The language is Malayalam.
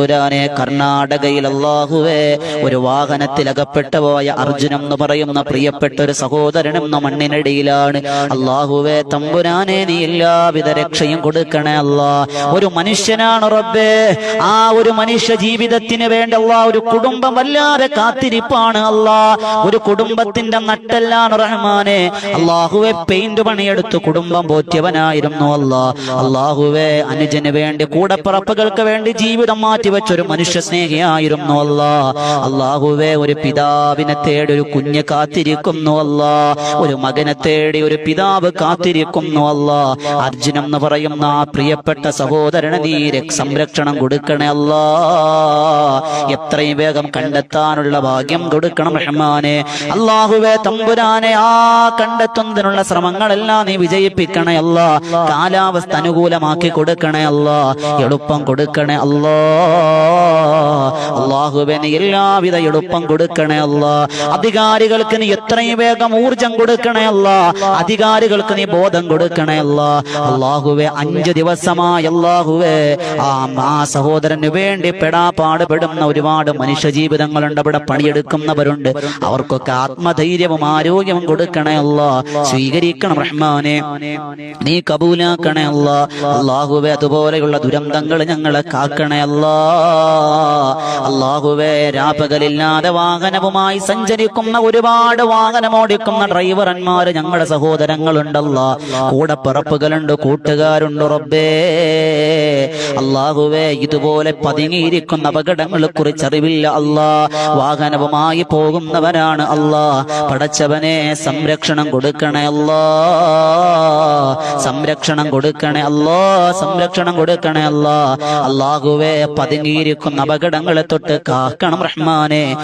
തമ്പുരാനെ കർണാടകയിൽ അള്ളാഹുവേ ഒരു വാഹനത്തിൽ അകപ്പെട്ട പോയ അർജുനം എന്ന് പറയുന്ന പ്രിയപ്പെട്ട ഒരു സഹോദരൻ എന്ന മണ്ണിനടിയിലാണ്. അള്ളാഹുവേ തമ്പുരാനെ നീ എല്ലാവിധ രക്ഷയും കൊടുക്കണേ അല്ലാ ഒരു മനുഷ്യനാണ് റബ്ബേ. ആ ഒരു മനുഷ്യ ജീവിതത്തിന് വേണ്ട ഒരു കുടുംബം വല്ലാതെ കാത്തിരിപ്പാണ് അല്ലാ ഒരു കുടുംബത്തിന്റെ നട്ടെല്ലാണ് റഹ്മാനെ. അള്ളാഹുവെ പെയിന്റ് പണിയെടുത്ത് കുടുംബം പോറ്റിയവനായിരുന്നു അല്ലാ അള്ളാഹുവെ അനുജന് വേണ്ടി കൂടപ്പിറപ്പുകൾക്ക് വേണ്ടി ജീവിതം മാറ്റിവെച്ച ഒരു മനുഷ്യ സ്നേഹിയായിരുന്നു അല്ല. അള്ളാഹുവെ ഒരു പിതാവിനെ തേടി ഒരു കുഞ്ഞ് കാത്തിരിക്കുന്നു അല്ല. ഒരു മകനെ തേടി ഒരു പിതാവ് കാത്തിരിക്കുന്നു അല്ല. അർജുനം എന്ന് പറയുന്ന ആ പ്രിയപ്പെട്ട സഹോദരന് നീ സംരക്ഷണം കൊടുക്കണേ അല്ലാ. എത്രയും വേഗം കണ്ടെത്താനുള്ള ഭാഗ്യം കൊടുക്കണം റഹ്മാനെ. അള്ളാഹുവെ തമ്പുരാനെ ആ കണ്ടെത്തുന്നതിനുള്ള ശ്രമങ്ങളെല്ലാം നീ വിജയിപ്പിക്കണേ അല്ല. കാലാവസ്ഥ അനുകൂലമാക്കി കൊടുക്കണേ അല്ല. എളുപ്പം കൊടുക്കണേ അല്ലോ. അള്ളാഹുവെ നീ എല്ലാവിധ എളുപ്പം കൊടുക്കണേ അല്ല. അധികാരികൾക്ക് നീ എത്രയും വേഗം ഊർജം കൊടുക്കണേ അല്ല. അധികാരികൾക്ക് നീ ബോധം കൊടുക്കണേ അല്ല. അള്ളാഹുവെ അഞ്ച് ദിവസമായി അള്ളാഹുവെ ആ സഹോദരന് വേണ്ടി പെടാ പാടുപെടുന്ന ഒരുപാട് മനുഷ്യ ജീവിതങ്ങളുണ്ട് അവിടെ പണിയെടുക്കുന്നവരുണ്ട്. അവർക്കൊക്കെ ആത്മധൈര്യവും ആരോഗ്യവും കൊടുക്കണേ അല്ല. സ്വീകരിക്കണം റഹ്മാനെ. നീ കബൂലാക്കണേ അല്ല. അള്ളാഹുവെ അതുപോലെയുള്ള ദുരന്തങ്ങൾ ഞങ്ങളെ കാക്കണേ അല്ല. അള്ളാഹുവെ രാപ്പകലില്ലാതെ വാഹനവുമായി സഞ്ചരിക്കുന്ന ഒരുപാട് വാഹനം ഓടിക്കുന്ന ഡ്രൈവർമാര് ഞങ്ങളുടെ സഹോദരങ്ങളുണ്ടല്ല. കൂടെ പിറപ്പുകളുണ്ട് കൂട്ടുകാരുണ്ട് റബ്ബേ. അള്ളാഹുവേ ഇതുപോലെ പതുങ്ങിയിരിക്കുന്ന അപകടങ്ങൾ അറിവില്ല അല്ലാ. വാഹനവുമായി പോകുന്നവനാണ് അല്ലാ. പടച്ചവനെ സംരക്ഷണം കൊടുക്കണേ അല്ലാ. സംരക്ഷണം കൊടുക്കണേ അല്ലാ. സംരക്ഷണം കൊടുക്കണേ അല്ലാ. അള്ളാഹുവെ പതുങ്ങിയിരിക്കുന്ന അപകടങ്ങളെ തൊട്ട് കാക്കണം റഹ്മാനെ.